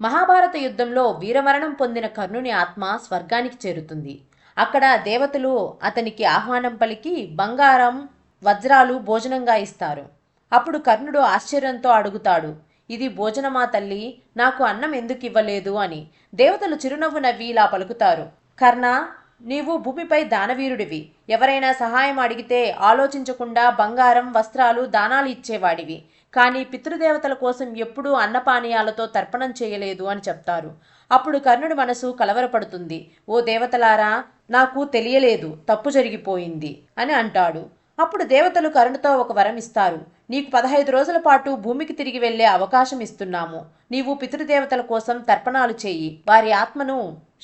మహాభారత యుద్ధంలో వీరమరణం పొందిన కర్ణుని ఆత్మ స్వర్గానికి చేరుతుంది. అక్కడ దేవతలు అతనికి ఆహ్వానం పలికి బంగారం వజ్రాలు భోజనంగా ఇస్తారు. అప్పుడు కర్ణుడు ఆశ్చర్యంతో అడుగుతాడు ఇది భోజనమా తల్లి? నాకు అన్నం ఎందుకు ఇవ్వలేదు? అని. దేవతలు చిరునవ్వు నవ్వి ఇలా పలుకుతారు కర్ణ నీవు భూమిపై దానవీరుడివి. ఎవరైనా సహాయం అడిగితే ఆలోచించకుండా బంగారం వస్త్రాలు దానాలు ఇచ్చేవాడివి. కానీ పితృదేవతల కోసం ఎప్పుడూ అన్నపానీయాలతో తర్పణం చేయలేదు అని చెప్తారు. అప్పుడు కర్ణుడి మనసు కలవరపడుతుంది. ఓ దేవతలారా నాకు తెలియలేదు తప్పు జరిగిపోయింది అని అంటాడు. అప్పుడు దేవతలు కరుణతో ఒక వరం ఇస్తారు. నీకు పదహైదు రోజుల పాటు భూమికి తిరిగి వెళ్ళే అవకాశం ఇస్తున్నాము. నీవు పితృదేవతల కోసం తర్పణాలు చెయ్యి వారి ఆత్మను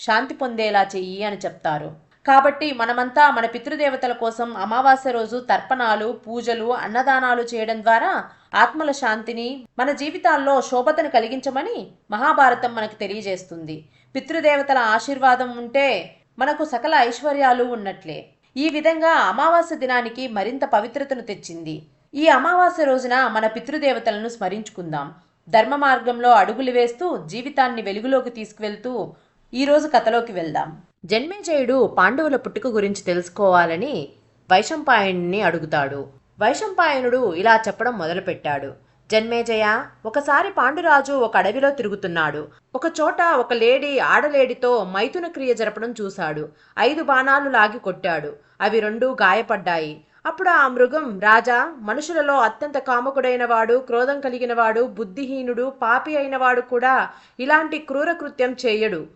శాంతి పొందేలా చెయ్యి అని చెప్తారు. కాబట్టి మనమంతా మన పితృదేవతల కోసం అమావాస్య రోజు తర్పణాలు పూజలు అన్నదానాలు చేయడం ద్వారా ఆత్మల శాంతిని మన జీవితాల్లో శోభతను కలిగించమని మహాభారతం మనకు తెలియజేస్తుంది. పితృదేవతల ఆశీర్వాదం ఉంటే మనకు సకల ఐశ్వర్యాలు ఉన్నట్లే. ఈ విధంగా అమావాస్య దినానికి మరింత పవిత్రతను తెచ్చింది. ఈ అమావాస్య రోజున మన పితృదేవతలను స్మరించుకుందాం. ధర్మ మార్గంలో అడుగులు వేస్తూ జీవితాన్ని వెలుగులోకి తీసుకువెళ్తూ ఈరోజు కథలోకి వెళ్దాం. జన్మేజయుడు పాండవుల పుట్టుక గురించి తెలుసుకోవాలని వైశంపాయణ్ణి అడుగుతాడు. వైశంపాయనుడు ఇలా చెప్పడం మొదలుపెట్టాడు. జన్మేజయ ఒకసారి పాండురాజు ఒక అడవిలో తిరుగుతున్నాడు. ఒక చోట ఒక లేడీ ఆడలేడితో మైథున క్రియ జరపడం చూశాడు. ఐదు బాణాలు లాగి కొట్టాడు. అవి రెండూ గాయపడ్డాయి. అప్పుడు ఆ మృగం రాజా మనుషులలో అత్యంత కామకుడైన వాడు క్రోధం కలిగిన వాడు బుద్ధిహీనుడు పాపి అయినవాడు కూడా ఇలాంటి క్రూర కృత్యం చేయడు.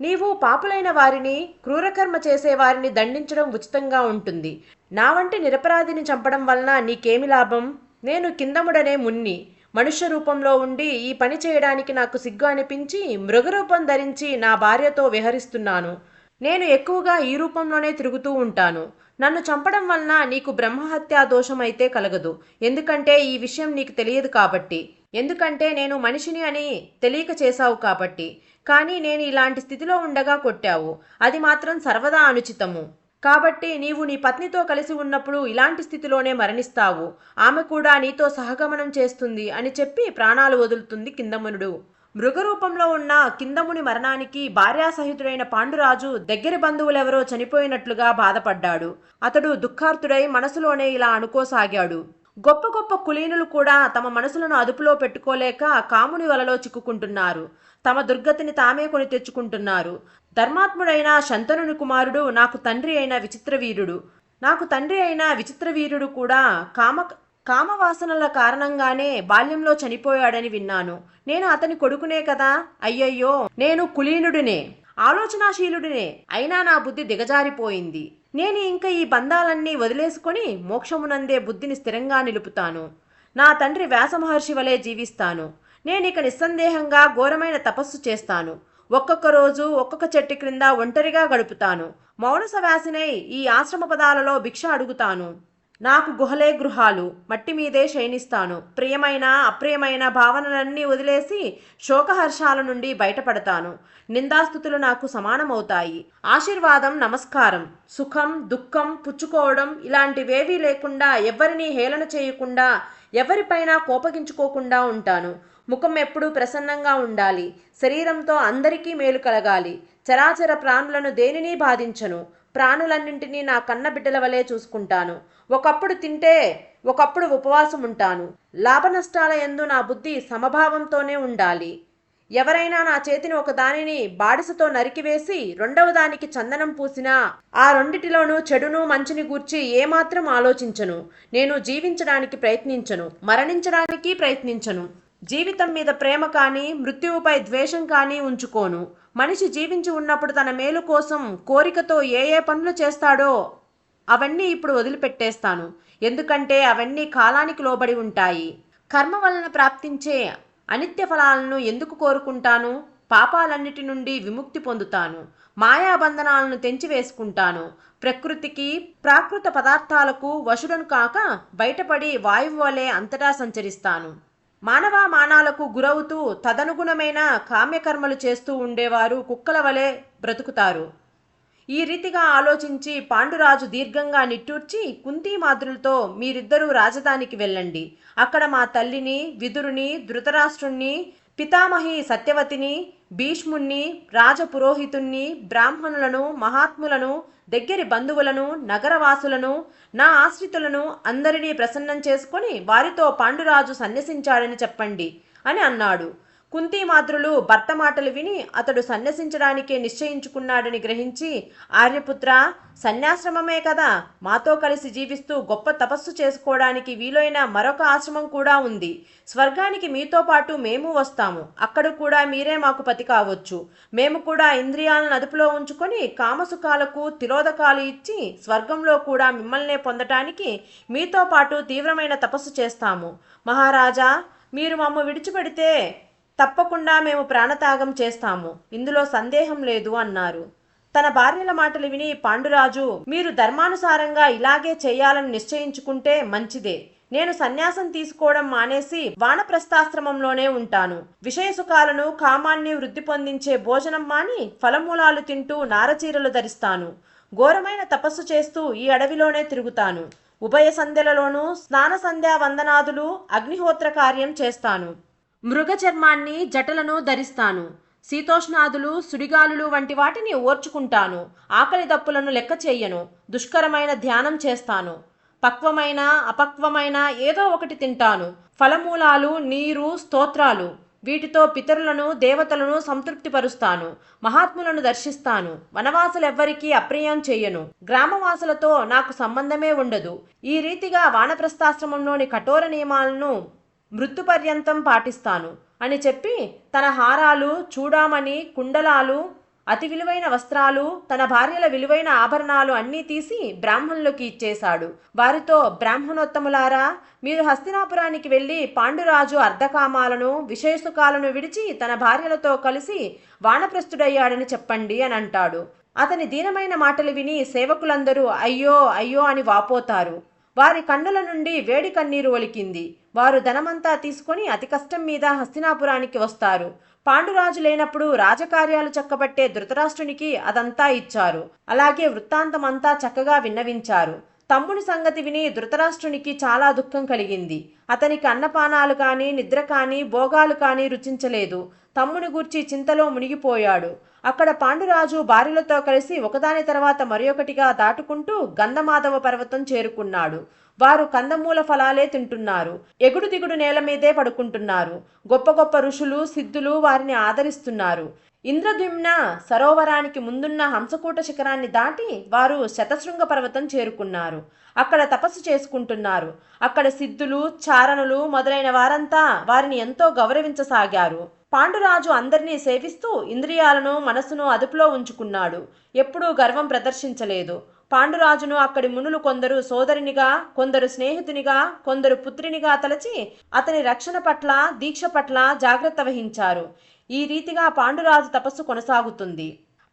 నీవు పాపులైన వారిని క్రూరకర్మ చేసే వారిని దండించడం ఉచితంగా ఉంటుంది. నా వంటి నిరపరాధిని చంపడం వలన నీకేమి లాభం? నేను కిందముడనే మున్ని. మనుష్య రూపంలో ఉండి ఈ పని చేయడానికి నాకు సిగ్గు అనిపించి మృగరూపం ధరించి నా భార్యతో విహరిస్తున్నాను. నేను ఎక్కువగా ఈ రూపంలోనే తిరుగుతూ ఉంటాను. నన్ను చంపడం వలన నీకు బ్రహ్మహత్యా దోషమైతే కలగదు. ఎందుకంటే ఈ విషయం నీకు తెలియదు కాబట్టి. ఎందుకంటే నేను మనిషిని అని తెలియక చేశావు కాబట్టి. కానీ నేను ఇలాంటి స్థితిలో ఉండగా కొట్టావు. అది మాత్రం సర్వదా అనుచితము. కాబట్టి నీవు నీ పత్నితో కలిసి ఉన్నప్పుడు ఇలాంటి స్థితిలోనే మరణిస్తావు. ఆమె కూడా నీతో సహగమనం చేస్తుంది అని చెప్పి ప్రాణాలు వదులుతుంది కిందమునుడు. మృగరూపంలో ఉన్న కిందముని మరణానికి భార్యాసహితుడైన పాండురాజు దగ్గరి బంధువులెవరో చనిపోయినట్లుగా బాధపడ్డాడు. అతడు దుఃఖార్తుడై మనసులోనే ఇలా అనుకోసాగాడు. గొప్ప గొప్ప కులీనులు కూడా తమ మనసులను అదుపులో పెట్టుకోలేక కాముని వలలో చిక్కుకుంటున్నారు. తమ దుర్గతిని తామే కొని తెచ్చుకుంటున్నారు. ధర్మాత్ముడైన శంతనుని కుమారుడు నాకు తండ్రి అయిన విచిత్రవీరుడు నాకు తండ్రి అయిన విచిత్రవీరుడు కూడా కామ కామవాసనల కారణంగానే బాల్యంలో చనిపోయాడని విన్నాను. నేను అతని కొడుకునే కదా? అయ్యయ్యో నేను కులీనుడినే ఆలోచనాశీలుడినే. అయినా నా బుద్ధి దిగజారిపోయింది. నేను ఇంకా ఈ బంధాలన్నీ వదిలేసుకొని మోక్షమునందే బుద్ధిని స్థిరంగా నిలుపుతాను. నా తండ్రి వ్యాసమహర్షి వలె జీవిస్తాను. నేనిక నిస్సందేహంగా ఘోరమైన తపస్సు చేస్తాను. ఒక్కొక్క రోజు ఒక్కొక్క చెట్టు క్రింద ఒంటరిగా గడుపుతాను. మౌనస సవాసినై ఈ ఆశ్రమ పదాలలో భిక్ష అడుగుతాను. నాకు గుహలే గృహాలు మట్టి మీదే శయనిస్తాను. ప్రియమైన అప్రియమైన భావనలన్నీ వదిలేసి శోకహర్షాల నుండి బయటపడతాను. నిందాస్థుతులు నాకు సమానమవుతాయి. ఆశీర్వాదం నమస్కారం. సుఖం దుఃఖం పుచ్చుకోవడం ఇలాంటివేవీ లేకుండా ఎవరిని హేళన చేయకుండా ఎవరిపైనా కోపగించుకోకుండా ఉంటాను. ముఖం ఎప్పుడూ ప్రసన్నంగా ఉండాలి. శరీరంతో అందరికీ మేలు కలగాలి. చరాచర ప్రాణులను దేనిని బాధించను. ప్రాణులన్నింటినీ నా కన్న బిడ్డల వలె చూసుకుంటాను. ఒకప్పుడు తింటే ఒకప్పుడు ఉపవాసం ఉంటాను లాభ నష్టాల ఎందు నా బుద్ధి సమభావంతోనే ఉండాలి. ఎవరైనా నా చేతిని ఒక దానిని బాడిసతో నరికివేసి రెండవ దానికి చందనం పూసినా ఆ రెండిటిలోనూ చెడును మంచిని గూర్చి ఏమాత్రం ఆలోచించను. నేను జీవించడానికి ప్రయత్నించను. మరణించడానికి ప్రయత్నించను. జీవితం మీద ప్రేమ కానీ మృత్యువుపై ద్వేషం కానీ ఉంచుకోను. మనిషి జీవించి ఉన్నప్పుడు తన మేలు కోసం కోరికతో ఏ ఏ పనులు చేస్తాడో అవన్నీ ఇప్పుడు వదిలిపెట్టేస్తాను. ఎందుకంటే అవన్నీ కాలానికి లోబడి ఉంటాయి. కర్మ వలన ప్రాప్తించే అనిత్య ఫలాలను ఎందుకు కోరుకుంటాను? పాపాలన్నిటి నుండి విముక్తి పొందుతాను. మాయాబంధనాలను తెంచివేసుకుంటాను. ప్రకృతికి ప్రాకృత పదార్థాలకు వశుడను కాక బయటపడి వాయువు వలె అంతటా సంచరిస్తాను. మానవ మానాలకు గురవుతూ తదనుగుణమైన కామ్యకర్మలు చేస్తూ ఉండేవారు కుక్కల వలె బ్రతుకుతారు. ఈ రీతిగా ఆలోచించి పాండురాజు దీర్ఘంగా నిట్టూర్చి కుంతీమాతృలతో మీరిద్దరూ రాజధానికి వెళ్ళండి. అక్కడ మా తల్లిని విదురుని ధృతరాష్ట్రుణ్ణి పితామహి సత్యవతిని భీష్ముణ్ణి రాజపురోహితుణ్ణి బ్రాహ్మణులను మహాత్ములను దగ్గరి బంధువులను నగరవాసులను నా ఆశ్రితులను అందరినీ ప్రసన్నం చేసుకొని వారితో పాండురాజు సన్యసించాడని చెప్పండి అని అన్నాడు. కుంతీమాతృలు భర్త మాటలు విని అతడు సన్యసించడానికే నిశ్చయించుకున్నాడని గ్రహించి ఆర్యపుత్ర సన్యాశ్రమమే కదా మాతో కలిసి జీవిస్తూ గొప్ప తపస్సు చేసుకోవడానికి వీలైన మరొక ఆశ్రమం కూడా ఉంది. స్వర్గానికి మీతో పాటు మేము వస్తాము. అక్కడ కూడా మీరే మాకు పతి కావచ్చు. మేము కూడా ఇంద్రియాలను అదుపులో ఉంచుకొని కామసుఖాలకు తిరోధకాలు ఇచ్చి స్వర్గంలో కూడా మిమ్మల్నే పొందటానికి మీతో పాటు తీవ్రమైన తపస్సు చేస్తాము. మహారాజా మీరు మమ్మ విడిచిపెడితే తప్పకుండా మేము ప్రాణత్యాగం చేస్తాము. ఇందులో సందేహం లేదు అన్నారు. తన భార్యల మాటలు విని పాండురాజు మీరు ధర్మానుసారంగా ఇలాగే చేయాలని నిశ్చయించుకుంటే మంచిదే. నేను సన్యాసం తీసుకోవడం మానేసి వానప్రస్థాశ్రమంలోనే ఉంటాను. విషయసుఖాలను కామాన్ని వృద్ధి పొందించే భోజనం మాని ఫలమూలాలు తింటూ నారచీరలు ధరిస్తాను. ఘోరమైన తపస్సు చేస్తూ ఈ అడవిలోనే తిరుగుతాను. ఉభయ సంధ్యలలోనూ స్నాన సంధ్యా వందనాదులు అగ్నిహోత్ర కార్యం చేస్తాను. మృగ చర్మాన్ని జటలను ధరిస్తాను. శీతోష్ణాదులు సుడిగాలులు వంటి వాటిని ఓర్చుకుంటాను. ఆకలి దప్పులను లెక్క చేయను. దుష్కరమైన ధ్యానం చేస్తాను. పక్వమైన అపక్వమైన ఏదో ఒకటి తింటాను. ఫలమూలాలు నీరు స్తోత్రాలు. వీటితో పితరులను దేవతలను సంతృప్తిపరుస్తాను. మహాత్ములను దర్శిస్తాను. వనవాసులెవ్వరికీ అప్రియం చేయను. గ్రామవాసులతో నాకు సంబంధమే ఉండదు. ఈ రీతిగా వానప్రస్థాశ్రమంలోని కఠోర నియమాలను మృత్యుపర్యంతం పాటిస్తాను అని చెప్పి తన హారాలు చూడామణి కుండలాలు అతి విలువైన వస్త్రాలు తన భార్యల విలువైన ఆభరణాలు అన్నీ తీసి బ్రాహ్మణులకి ఇచ్చేశాడు. వారితో బ్రాహ్మణోత్తములారా మీరు హస్తినాపురానికి వెళ్ళి పాండురాజు అర్ధకామాలను విశేషుకాలను విడిచి తన భార్యలతో కలిసి వానప్రస్థుడయ్యాడని చెప్పండి అని అంటాడు. అతని దీనమైన మాటలు విని సేవకులందరూ అయ్యో అయ్యో అని వాపోతారు. వారి కన్నుల నుండి వేడి కన్నీరు ఒలికింది. వారు ధనమంతా తీసుకొని అతి కష్టం మీద హస్తినాపురానికి వస్తారు. పాండురాజు లేనప్పుడు రాజకార్యాలు చక్కబట్టే ధృతరాష్ట్రునికి అదంతా ఇచ్చారు. అలాగే వృత్తాంతమంతా చక్కగా విన్నవించారు. తమ్ముని సంగతి విని ధృతరాష్ట్రునికి చాలా దుఃఖం కలిగింది. అతనికి అన్నపానాలు కానీ నిద్ర కానీ భోగాలు కానీ రుచించలేదు. తమ్ముని గూర్చి చింతలో మునిగిపోయాడు. అక్కడ పాండురాజు భార్యలతో కలిసి ఒకదాని తర్వాత మరొకటిగా దాటుకుంటూ గంధమాధవ పర్వతం చేరుకున్నాడు. వారు కందమూల ఫలాలే తింటున్నారు. ఎగుడు దిగుడు నేల మీదే పడుకుంటున్నారు. గొప్ప గొప్ప ఋషులు సిద్ధులు వారిని ఆదరిస్తున్నారు. ఇంద్రద్యుమ్న సరోవరానికి ముందున్న హంసకూట శిఖరాన్ని దాటి వారు శతశృంగ పర్వతం చేరుకున్నారు. అక్కడ తపస్సు చేసుకుంటున్నారు. అక్కడ సిద్ధులు చారణులు మొదలైన వారంతా వారిని ఎంతో గౌరవించసాగారు. పాండురాజు అందరినీ సేవిస్తూ ఇంద్రియాలను మనస్సును అదుపులో ఉంచుకున్నాడు. ఎప్పుడూ గర్వం ప్రదర్శించలేదు. పాండురాజును అక్కడి మునులు కొందరు సోదరునిగా కొందరు స్నేహితునిగా కొందరు పుత్రినిగా తలచి అతని రక్షణ పట్ల దీక్ష పట్ల జాగ్రత్త వహించారు. ఈ రీతిగా పాండురాజు తపస్సు కొనసాగుతుంది.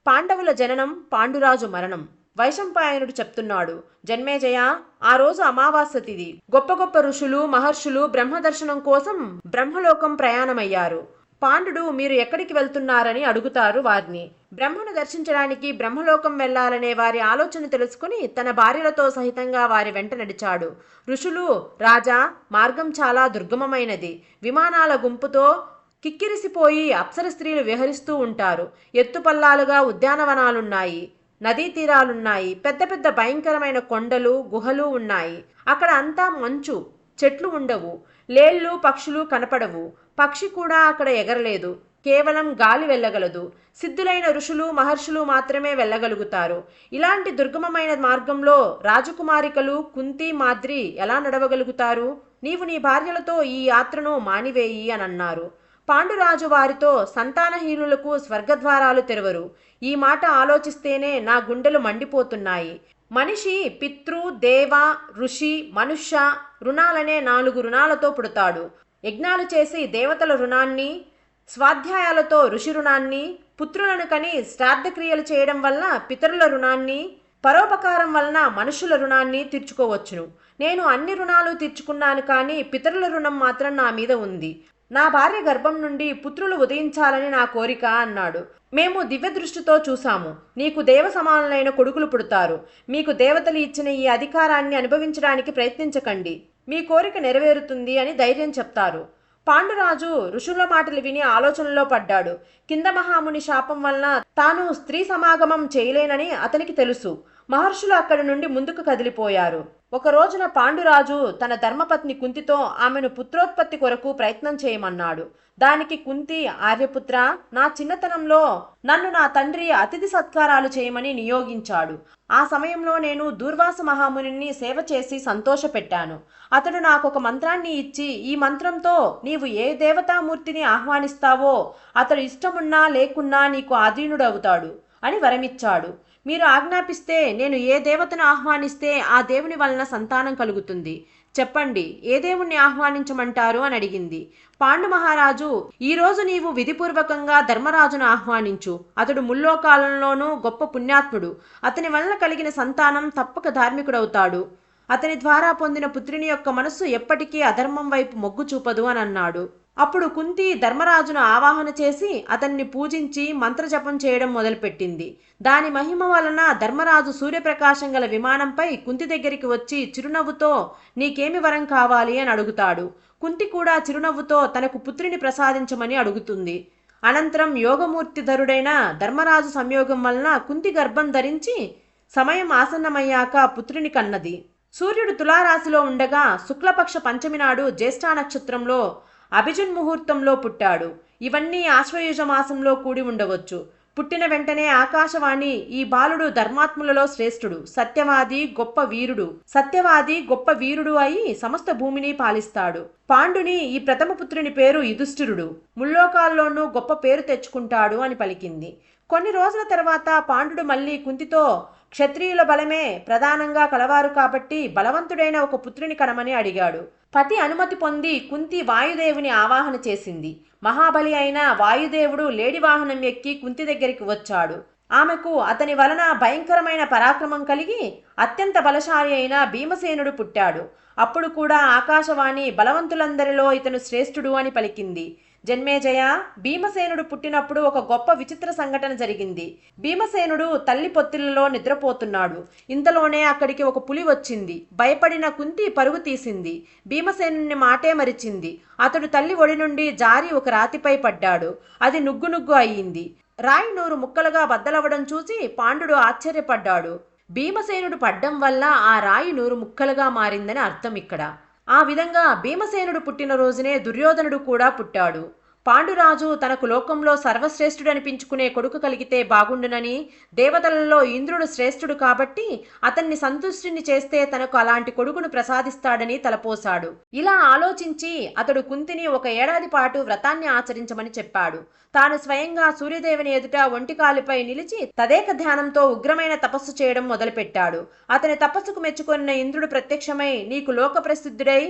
పాండవుల జననం పాండురాజు మరణం. వైశంపాయనుడు చెప్తున్నాడు జన్మేజయ ఆ రోజు అమావాస్య తిథి గొప్ప గొప్ప ఋషులు మహర్షులు బ్రహ్మదర్శనం కోసం బ్రహ్మలోకం ప్రయాణమయ్యారు. పాండుడు మీరు ఎక్కడికి వెళ్తున్నారని అడుగుతారు వారిని. బ్రహ్మను దర్శించడానికి బ్రహ్మలోకం వెళ్ళాలనే వారి ఆలోచన తెలుసుకుని తన భార్యలతో సహితంగా వారి వెంట నడిచాడు. ఋషులు రాజా మార్గం చాలా దుర్గమమైనది. విమానాల గుంపుతో కిక్కిరిసిపోయి అప్సర స్త్రీలు విహరిస్తూ ఉంటారు. ఎత్తుపల్లాలుగా ఉద్యానవనాలున్నాయి. నదీ తీరాలున్నాయి. పెద్ద పెద్ద భయంకరమైన కొండలు గుహలు ఉన్నాయి. అక్కడ అంతా మంచు చెట్లు ఉండవు. లేళ్ళు పక్షులు కనపడవు. పక్షి కూడా అక్కడ ఎగరలేదు. కేవలం గాలి వెళ్ళగలదు. సిద్ధులైన ఋషులు మహర్షులు మాత్రమే వెళ్ళగలుగుతారు. ఇలాంటి దుర్గమమైన మార్గంలో రాజకుమారికలు కుంతి మాద్రి ఎలా నడవగలుగుతారు? నీవు నీ భార్యలతో ఈ యాత్రను మానివేయి అని అన్నారు పాండురాజు వారితో సంతానహీనులకు స్వర్గద్వారాలు తెరవరు. ఈ మాట ఆలోచిస్తేనే నా గుండెలు మండిపోతున్నాయి. మనిషి పితృ దేవ ఋషి మనుష్య రుణాలనే నాలుగు రుణాలతో పుడతాడు. యజ్ఞాలు చేసి దేవతల రుణాన్ని స్వాధ్యాయాలతో ఋషి రుణాన్ని పుత్రులను కని శ్రాద్ధక్రియలు చేయడం వలన పితరుల రుణాన్ని పరోపకారం వలన మనుషుల రుణాన్ని తీర్చుకోవచ్చును. నేను అన్ని రుణాలు తీర్చుకున్నాను కానీ పితరుల రుణం మాత్రం నా మీద ఉంది. నా భార్య గర్భం నుండి పుత్రులు ఉదయించాలని నా కోరిక అన్నాడు. మేము దివ్య దృష్టితో చూశాము. నీకు దేవ సమానులైన కొడుకులు పుడతారు. మీకు దేవతలు ఇచ్చిన ఈ అధికారాన్ని అనుభవించడానికి ప్రయత్నించకండి. మీ కోరిక నెరవేరుతుంది అని ధైర్యం చెప్తారు. పాండురాజు ఋషుల మాటలు విని ఆలోచనలో పడ్డాడు. కింద మహాముని శాపం వలన తాను స్త్రీ సమాగమం చేయలేనని అతనికి తెలుసు. మహర్షులు అక్కడి నుండి ముందుకు కదిలిపోయారు. ఒక రోజున పాండురాజు తన ధర్మపత్ని కుంతితో ఆమెను పుత్రోత్పత్తి కొరకు ప్రయత్నం చేయమన్నాడు. దానికి కుంతి ఆర్యపుత్ర నా చిన్నతనంలో నన్ను నా తండ్రి అతిథి సత్కారాలు చేయమని నియోగించాడు. ఆ సమయంలో నేను దూర్వాస మహాముని సేవ చేసి సంతోషపెట్టాను. అతడు నాకు ఒక మంత్రాన్ని ఇచ్చి ఈ మంత్రంతో నీవు ఏ దేవతామూర్తిని ఆహ్వానిస్తావో అతడు ఇష్టమున్నా లేకున్నా నీకు ఆధీనుడవుతాడు అని వరమిచ్చాడు. మీరు ఆజ్ఞాపిస్తే నేను ఏ దేవతను ఆహ్వానిస్తే ఆ దేవుని వలన సంతానం కలుగుతుంది. చెప్పండి ఏ దేవుణ్ణి ఆహ్వానించమంటారు అని అడిగింది. పాండు మహారాజు ఈరోజు నీవు విధిపూర్వకంగా ధర్మరాజును ఆహ్వానించు. అతడు ముల్లోకాలంలోనూ గొప్ప పుణ్యాత్ముడు. అతని వలన కలిగిన సంతానం తప్పక ధార్మికుడవుతాడు. అతని ద్వారా పొందిన పుత్రుని యొక్క మనస్సు ఎప్పటికీ అధర్మం వైపు మొగ్గు చూపదు అని అన్నాడు. అప్పుడు కుంతి ధర్మరాజును ఆవాహన చేసి అతన్ని పూజించి మంత్రజపం చేయడం మొదలుపెట్టింది. దాని మహిమ వలన ధర్మరాజు సూర్యప్రకాశం గల విమానంపై కుంతి దగ్గరికి వచ్చి చిరునవ్వుతో నీకేమి వరం కావాలి? అని అడుగుతాడు. కుంతి కూడా చిరునవ్వుతో తనకు పుత్రిని ప్రసాదించమని అడుగుతుంది. అనంతరం యోగమూర్తిధరుడైన ధర్మరాజు సంయోగం వలన కుంతి గర్భం ధరించి సమయం ఆసన్నమయ్యాక పుత్రిని కన్నది. సూర్యుడు తులారాశిలో ఉండగా శుక్లపక్ష పంచమి నాడు జ్యేష్ఠా నక్షత్రంలో అభిజన్ ముహూర్తంలో పుట్టాడు. ఇవన్నీ ఆశ్వయుజ మాసంలో కూడి ఉండవచ్చు. పుట్టిన వెంటనే ఆకాశవాణి ఈ బాలుడు ధర్మాత్ములలో శ్రేష్ఠుడు సత్యవాది గొప్ప వీరుడు సత్యవాది గొప్ప వీరుడు అయి సమస్త భూమిని పాలిస్తాడు. పాండుని ఈ ప్రథమ పుత్రుని పేరు యుధిష్ఠిరుడు. ముల్లోకాల్లోనూ గొప్ప పేరు తెచ్చుకుంటాడు అని పలికింది. కొన్ని రోజుల తర్వాత పాండుడు మళ్ళీ కుంతితో క్షత్రియుల బలమే ప్రధానంగా కలవారు కాబట్టి బలవంతుడైన ఒక పుత్రుని కనమని అడిగాడు. పతి అనుమతి పొంది కుంతి వాయుదేవుని ఆవాహన చేసింది. మహాబలి అయిన వాయుదేవుడు లేడి వాహనం ఎక్కి కుంతి దగ్గరికి వచ్చాడు. ఆమెకు అతని వలన భయంకరమైన పరాక్రమం కలిగి అత్యంత బలశాలి అయిన భీమసేనుడు పుట్టాడు. అప్పుడు కూడా ఆకాశవాణి బలవంతులందరిలో ఇతను శ్రేష్ఠుడు అని పలికింది. జన్మేజయ భీమసేనుడు పుట్టినప్పుడు ఒక గొప్ప విచిత్ర సంఘటన జరిగింది. భీమసేనుడు తల్లి పొత్తులలో నిద్రపోతున్నాడు. ఇంతలోనే అక్కడికి ఒక పులి వచ్చింది. భయపడిన కుంతి పరుగు తీసింది. భీమసేనుని మాటే మరిచింది. అతడు తల్లి ఒడి నుండి జారి ఒక రాతిపై పడ్డాడు. అది నుగ్గు నుగ్గు అయ్యింది రాయి నూరు ముక్కలుగా బద్దలవ్వడం చూసి పాండుడు ఆశ్చర్యపడ్డాడు. భీమసేనుడు పడ్డం వల్ల ఆ రాయి నూరు ముక్కలుగా మారిందని అర్థం ఇక్కడ. ఆ విధంగా భీమసేనుడు పుట్టిన రోజునే దుర్యోధనుడు కూడా పుట్టాడు. పాండురాజు తనకు లోకంలో సర్వశ్రేష్ఠుడనిపించుకునే కొడుకు కలిగితే బాగుండునని దేవతలలో ఇంద్రుడు శ్రేష్ఠుడు కాబట్టి అతన్ని సంతుష్టిని చేస్తే తనకు అలాంటి కొడుకును ప్రసాదిస్తాడని తలపోశాడు. ఇలా ఆలోచించి అతడు కుంతిని ఒక ఏడాది పాటు వ్రతాన్ని ఆచరించమని చెప్పాడు. తాను స్వయంగా సూర్యదేవుని ఎదుట ఒంటికాలుపై నిలిచి తదేక ధ్యానంతో ఉగ్రమైన తపస్సు చేయడం మొదలుపెట్టాడు. అతని తపస్సుకు మెచ్చుకున్న ఇంద్రుడు ప్రత్యక్షమై నీకు లోక ప్రసిద్ధుడై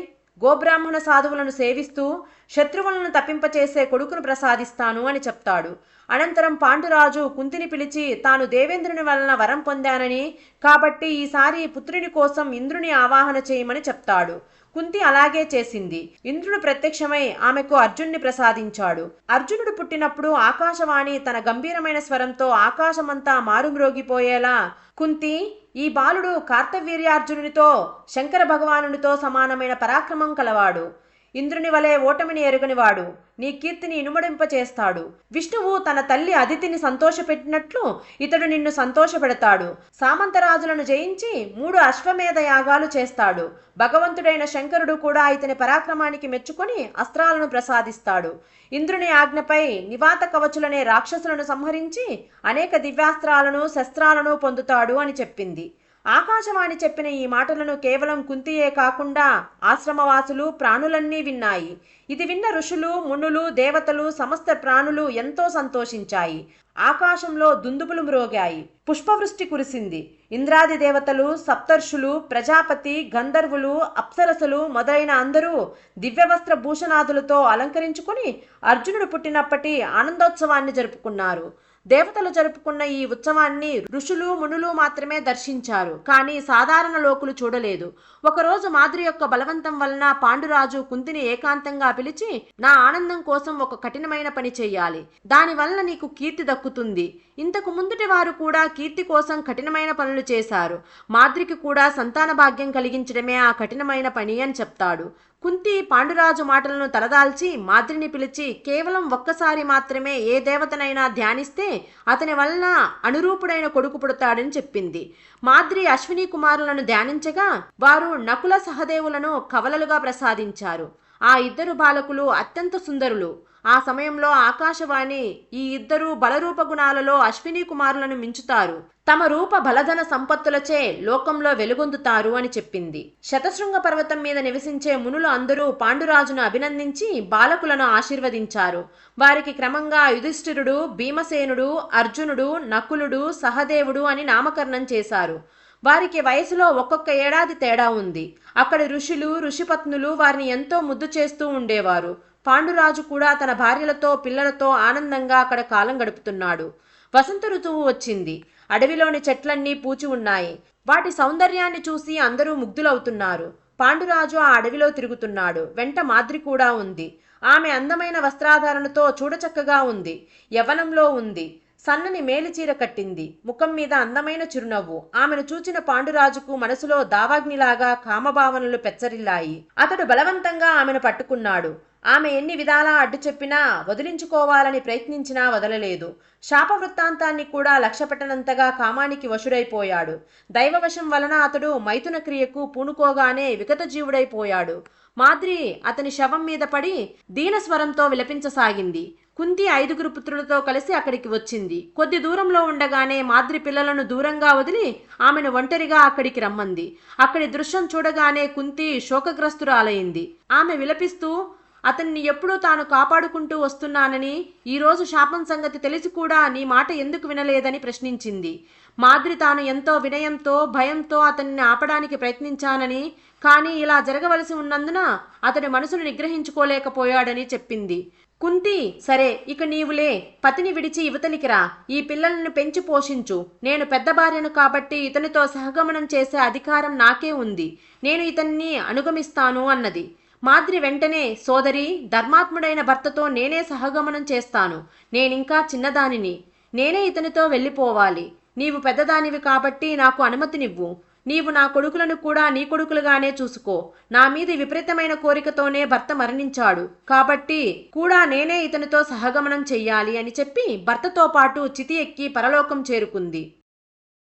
గోబ్రాహ్మణ సాధువులను సేవిస్తూ శత్రువులను తప్పింపచేసే కొడుకును ప్రసాదిస్తాను అని చెప్తాడు. అనంతరం పాండురాజు కుంతిని పిలిచి తాను దేవేంద్రుని వలన వరం పొందానని కాబట్టి ఈసారి పుత్రుని కోసం ఇంద్రుని ఆవాహన చేయమని చెప్తాడు. కుంతి అలాగే చేసింది. ఇంద్రుడు ప్రత్యక్షమై ఆమెకు అర్జున్ని ప్రసాదించాడు. అర్జునుడు పుట్టినప్పుడు ఆకాశవాణి తన గంభీరమైన స్వరంతో ఆకాశమంతా మారుమ్రోగిపోయేలా కుంతి ఈ బాలుడు కార్తవీర్యార్జునునితో శంకర భగవానునితో సమానమైన పరాక్రమం కలవాడు. ఇంద్రుని వలె ఓటమిని ఎరుగనివాడు. నీ కీర్తిని ఇనుమడింపచేస్తాడు. విష్ణువు తన తల్లి అదితిని సంతోషపెట్టినట్లు ఇతడు నిన్ను సంతోషపెడతాడు. సామంతరాజులను జయించి మూడు అశ్వమేధ యాగాలు చేస్తాడు. భగవంతుడైన శంకరుడు కూడా ఇతని పరాక్రమానికి మెచ్చుకొని అస్త్రాలను ప్రసాదిస్తాడు. ఇంద్రుని ఆజ్ఞపై నివాత కవచులనే రాక్షసులను సంహరించి అనేక దివ్యాస్త్రాలను శస్త్రాలను పొందుతాడు అని చెప్పింది. ఆకాశవాణి చెప్పిన ఈ మాటలను కేవలం కుంతియే కాకుండా ఆశ్రమవాసులు ప్రాణులన్నీ విన్నాయి. ఇది విన్న ఋషులు మునులు దేవతలు సమస్త ప్రాణులు ఎంతో సంతోషించాయి. ఆకాశంలో దుందుబులు మ్రోగాయి. పుష్పవృష్టి కురిసింది. ఇంద్రాది దేవతలు సప్తర్షులు ప్రజాపతి గంధర్వులు అప్సరసులు మొదలైన అందరూ దివ్యవస్త్ర భూషణాదులతో అలంకరించుకుని అర్జునుడు పుట్టినప్పటి ఆనందోత్సవాన్ని జరుపుకున్నారు. దేవతలు జరుపుకున్న ఈ ఉత్సవాన్ని ఋషులు మునులు మాత్రమే దర్శించారు. కానీ సాధారణ లోకులు చూడలేదు. ఒకరోజు మాదిరి యొక్క బలవంతం వలన పాండురాజు కుంతిని ఏకాంతంగా పిలిచి నా ఆనందం కోసం ఒక కఠినమైన పని చేయాలి. దాని వలన నీకు కీర్తి దక్కుతుంది. ఇంతకు ముందుటి వారు కూడా కీర్తి కోసం కఠినమైన పనులు చేశారు. మాద్రికి కూడా సంతాన భాగ్యం కలిగించడమే ఆ కఠినమైన పని అని చెప్తాడు. కుంతి పాండురాజు మాటలను తలదాల్చి మాద్రిని పిలిచి కేవలం ఒక్కసారి మాత్రమే ఏ దేవతనైనా ధ్యానిస్తే అతని వలన అనురూపుడైన కొడుకు పుడతాడని చెప్పింది. మాద్రి అశ్విని కుమారులను ధ్యానించగా వారు నకుల సహదేవులను కవలలుగా ప్రసాదించారు. ఆ ఇద్దరు బాలకులు అత్యంత సుందరులు. ఆ సమయంలో ఆకాశవాణి ఈ ఇద్దరు బలరూప గుణాలలో అశ్విని కుమారులను మించుతారు. తమ రూప బలధన సంపత్తులచే లోకంలో వెలుగొందుతారు అని చెప్పింది. శతశృంగ పర్వతం మీద నివసించే మునులు అందరూ పాండురాజును అభినందించి బాలకులను ఆశీర్వదించారు. వారికి క్రమంగా యుధిష్ఠిరుడు భీమసేనుడు అర్జునుడు నకులుడు సహదేవుడు అని నామకరణం చేశారు. వారికి వయసులో ఒక్కొక్క ఏడాది తేడా ఉంది. అక్కడ ఋషులు ఋషిపత్నులు వారిని ఎంతో ముద్దు చేస్తూ ఉండేవారు. పాండురాజు కూడా తన భార్యలతో పిల్లలతో ఆనందంగా అక్కడ కాలం గడుపుతున్నాడు. వసంత ఋతువు వచ్చింది. అడవిలోని చెట్లన్నీ పూచి ఉన్నాయి. వాటి సౌందర్యాన్ని చూసి అందరూ ముగ్ధులవుతున్నారు. పాండురాజు ఆ అడవిలో తిరుగుతున్నాడు. వెంట మాద్రి కూడా ఉంది. ఆమె అందమైన వస్త్రాధారణతో చూడచక్కగా ఉంది. యవనంలో ఉంది. సన్నని మేలిచీర కట్టింది. ముఖం మీద అందమైన చిరునవ్వు. ఆమెను చూచిన పాండురాజుకు మనసులో దావాగ్నిలాగా కామభావనలు పెచ్చరిల్లాయి. అతడు బలవంతంగా ఆమెను పట్టుకున్నాడు. ఆమె ఎన్ని విధాలా అడ్డు చెప్పినా వదిలించుకోవాలని ప్రయత్నించినా వదలలేదు. శాప వృత్తాంతాన్ని కూడా లక్ష్యపెట్టనంతగా కామానికి వశుడైపోయాడు. దైవవశం వలన అతడు మైథున క్రియకు పూనుకోగానే విగత జీవుడైపోయాడు. మాద్రి అతని శవం మీద పడి దీనస్వరంతో విలపించసాగింది. కుంతి ఐదుగురు పుత్రులతో కలిసి అక్కడికి వచ్చింది. కొద్ది దూరంలో ఉండగానే మాద్రి పిల్లలను దూరంగా వదిలి ఆమెను ఒంటరిగా అక్కడికి రమ్మంది. అక్కడి దృశ్యం చూడగానే కుంతి శోకగ్రస్తురాలైంది. ఆమె విలపిస్తూ అతన్ని ఎప్పుడూ తాను కాపాడుకుంటూ వస్తున్నానని ఈరోజు శాపం సంగతి తెలిసి కూడా నీ మాట ఎందుకు వినలేదని ప్రశ్నించింది. మాద్రి తాను ఎంతో వినయంతో భయంతో అతన్ని ఆపడానికి ప్రయత్నించానని కానీ ఇలా జరగవలసి ఉన్నందున అతడి మనసును నిగ్రహించుకోలేకపోయాడని చెప్పింది. కుంతి సరే ఇక నీవులే పతిని విడిచి యువతనికి రా. ఈ పిల్లలను పెంచి పోషించు. నేను పెద్ద భార్యను కాబట్టి ఇతనితో సహగమనం చేసే అధికారం నాకే ఉంది. నేను ఇతన్ని అనుగమిస్తాను అన్నది. మాద్రి వెంటనే సోదరి ధర్మాత్ముడైన భర్తతో నేనే సహగమనం చేస్తాను. నేనింకా చిన్నదానిని. నేనే ఇతనితో వెళ్ళిపోవాలి. నీవు పెద్దదానివి కాబట్టి నాకు అనుమతినివ్వు. నీవు నా కొడుకులను కూడా నీ కొడుకులుగానే చూసుకో. నా మీద విపరీతమైన కోరికతోనే భర్త మరణించాడు. కాబట్టి కూడా నేనే ఇతనితో సహగమనం చెయ్యాలి అని చెప్పి భర్తతో పాటు చితి ఎక్కి పరలోకం చేరుకుంది.